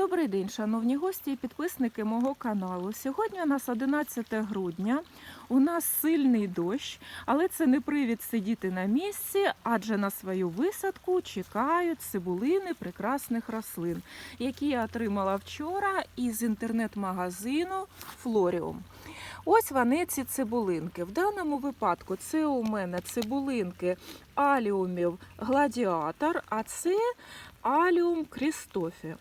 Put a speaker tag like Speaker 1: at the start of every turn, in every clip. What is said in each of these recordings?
Speaker 1: Добрий день, шановні гості і підписники мого каналу. Сьогодні у нас 11 грудня. У нас сильний дощ, але це не привід сидіти на місці, адже на свою висадку чекають цибулини прекрасних рослин, які я отримала вчора із інтернет-магазину Флоріум. Ось вони ці цибулинки. В даному випадку це у мене цибулинки аліумів гладіатор, а це аліум крістофі.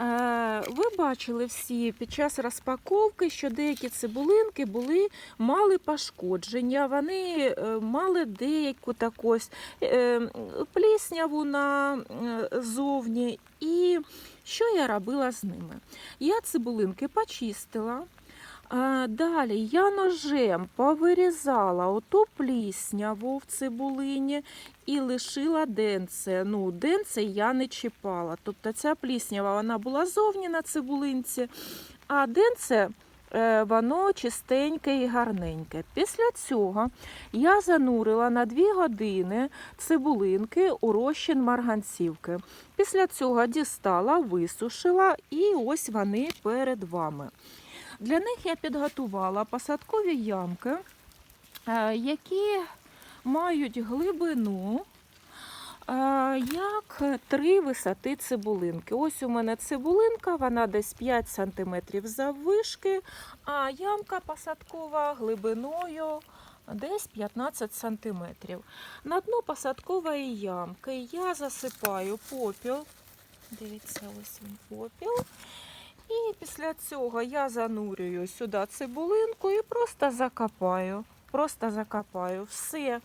Speaker 1: Е, Ви бачили всі під час розпаковки, що деякі цибулинки були, мали пошкодження, вони е, мали деяку ось е, плісняву на е. І що я робила з ними? Я цибулинки почистила. Далі я ножем повирізала оту плісняву в цибулині і лишила денце. Ну, денце я не чіпала. Тобто ця пліснява вона була зовні на цибулинці, а денце е, воно чистеньке і гарненьке. Після цього я занурила на 2 години цибулинки у розчин марганцівки. Після цього дістала, висушила і ось вони перед вами. Для них я підготувала посадкові ямки, е, які мають глибину е, як три висоти цибулинки. Ось у мене цибулинка, вона десь 5 см заввишки, а ямка посадкова глибиною десь 15 см. На дно посадкової ямки я засипаю попіл. Дивіться, ось він попіл. І після цього я занурюю сюди цибулинку і просто закопаю. Просто закопаю все.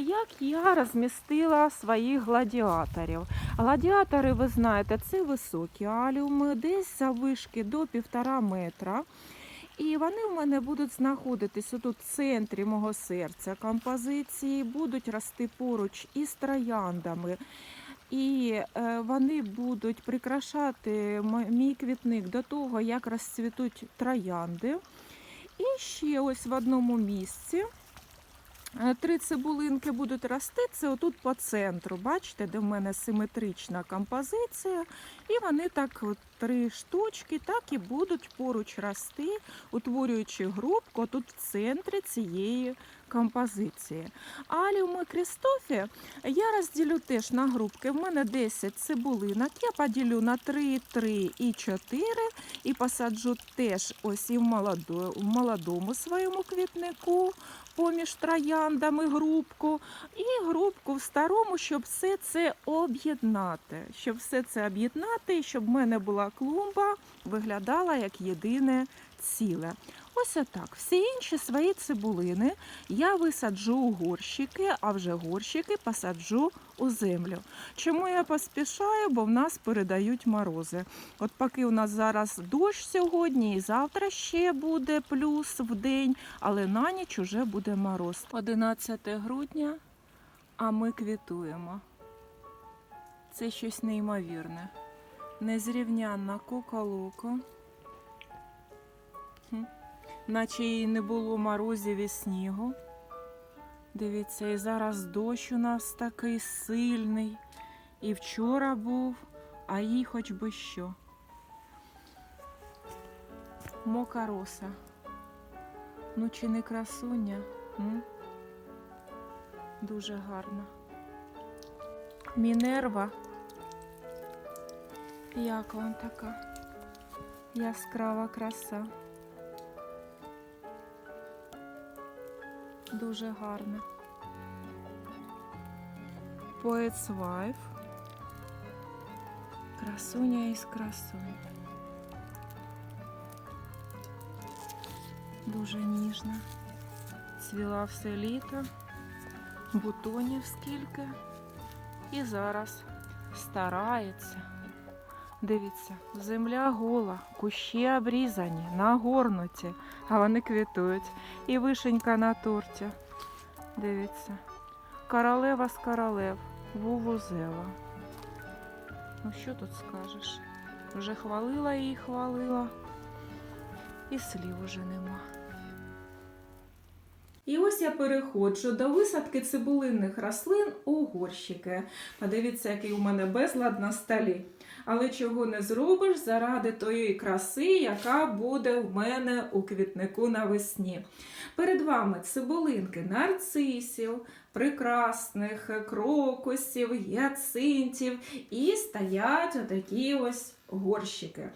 Speaker 1: Як я розмістила своїх гладіаторів. Гладіатори, ви знаєте, це високі аліуми, десь завишки до півтора метра. І вони в мене будуть знаходитись тут в центрі мого серця композиції, будуть рости поруч із трояндами. І е, вони будуть прикрашати мій квітник до того, як розцвітуть троянди. І ще ось в одному місці три цибулинки будуть рости. Це отут по центру. Бачите, де в мене симетрична композиція. І вони так, от, три штучки, так і будуть поруч рости, утворюючи групку тут в центрі цієї композиції. Аліуми Крістофі я розділю теж на групки. В мене 10 цибулинок. Я поділю на 3, 3 і 4 і посаджу теж ось і в молодому своєму квітнику поміж трояндами грубку, і грубку в старому, щоб все це об'єднати. Щоб все це об'єднати, щоб в мене була клумба, виглядала як єдине ціле. Ось отак. Всі інші свої цибулини я висаджу у горщики, а вже горщики посаджу у землю. Чому я поспішаю? Бо в нас передають морози. От поки у нас зараз дощ сьогодні і завтра ще буде плюс в день, але на ніч уже буде мороз. 11 грудня, а ми квітуємо. Це щось неймовірне. Незрівнянна куколуко. Наче і не було морозів і снігу. Дивіться, і зараз дощ у нас такий сильний. І вчора був, а їй хоч би що. Мока роса. Ну чи не красуня? М? Дуже гарна. Мінерва. Як вам така яскрава краса. Дуже гарна. Poet's Wife. Красуня із красунь. Дуже ніжна. Цвіла все літо, бутонів скільки. І зараз старається. Дивіться, земля гола, кущі обрізані, нагорнуті, а вони квітують. І вишенька на торті. Дивіться. Королева з королев, вувузела. Ну що тут скажеш? Вже хвалила її, хвалила, і слів уже нема. І ось я переходжу до висадки цибулинних рослин у горщики. Подивіться, який у мене безлад на столі. Але чого не зробиш заради тої краси, яка буде в мене у квітнику навесні. Перед вами цибулинки нарцисів, прекрасних крокусів, гіацинтів і стоять отакі ось горщики.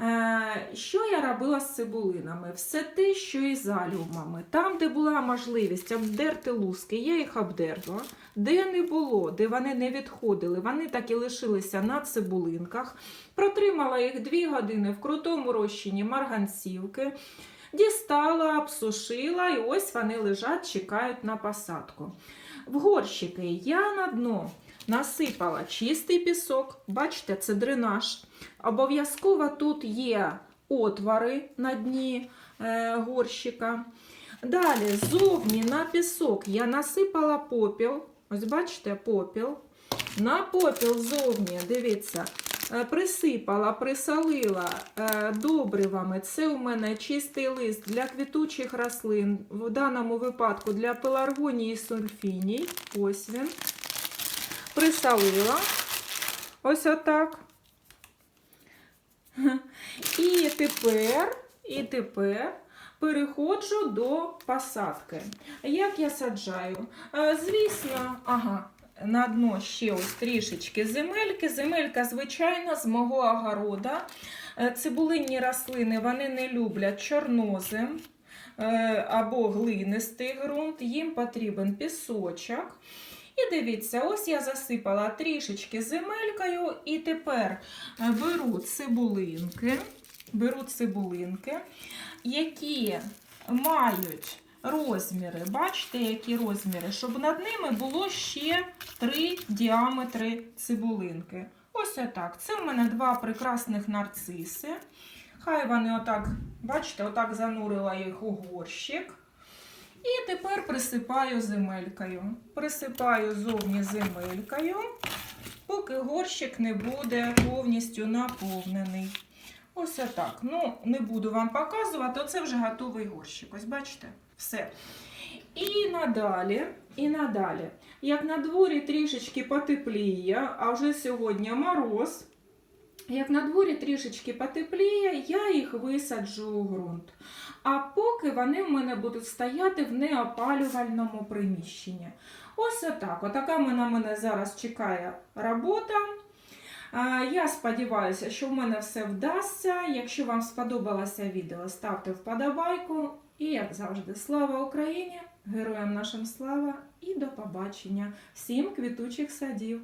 Speaker 1: Е, Що я робила з цибулинами? Все те, що і з алюмами. Там, де була можливість обдерти луски, я їх обдерла. Де не було, де вони не відходили, вони так і лишилися на цибулинках. Протримала їх дві години в крутому розчині марганцівки. Дістала, обсушила, і ось вони лежать, чекають на посадку. В горщики я на дно насипала чистий пісок. Бачите, це дренаж. Обов'язково тут є отвори на дні е, горщика. Далі, зовні на пісок я насипала попіл. Ось бачите, попіл. На попіл зовні, дивіться, присипала, присолила е, добривами. Це у мене чистий лист для квітучих рослин, в даному випадку для пеларгонії сульфіній. Ось він. Присолила. Ось отак. І тепер, і тепер переходжу до посадки. Як я саджаю? Е, Звісно, ага, на дно ще ось трішечки земельки. Земелька, звичайно, з мого огорода. Е, Цибулинні рослини вони не люблять чорнозем або глинистий ґрунт. Їм потрібен пісочок. І дивіться, ось я засипала трішечки земелькою, і тепер е, беру цибулинки, беру цибулинки, які мають розміри. Бачите, які розміри, щоб над ними було ще три діаметри цибулинки. Ось отак. Це в мене два прекрасних нарциси. Хай вони отак, бачите, отак занурила їх у горщик. І тепер присипаю земелькою. Присипаю зовні земелькою, поки горщик не буде повністю наповнений. Ось отак. Ну, не буду вам показувати, оце вже готовий горщик. Ось бачите? Все. І надалі, і надалі. Як на дворі трішечки потепліє, а вже сьогодні мороз. Як на дворі трішечки потепліє, я їх висаджу у ґрунт. А поки вони в мене будуть стояти в неопалювальному приміщенні. Ось отак. Отака мене, мене зараз чекає робота. Я сподіваюся, що в мене все вдасться. Якщо вам сподобалося відео, ставте вподобайку. І, як завжди, слава Україні! Героям нашим слава і до побачення! Всім квітучих садів!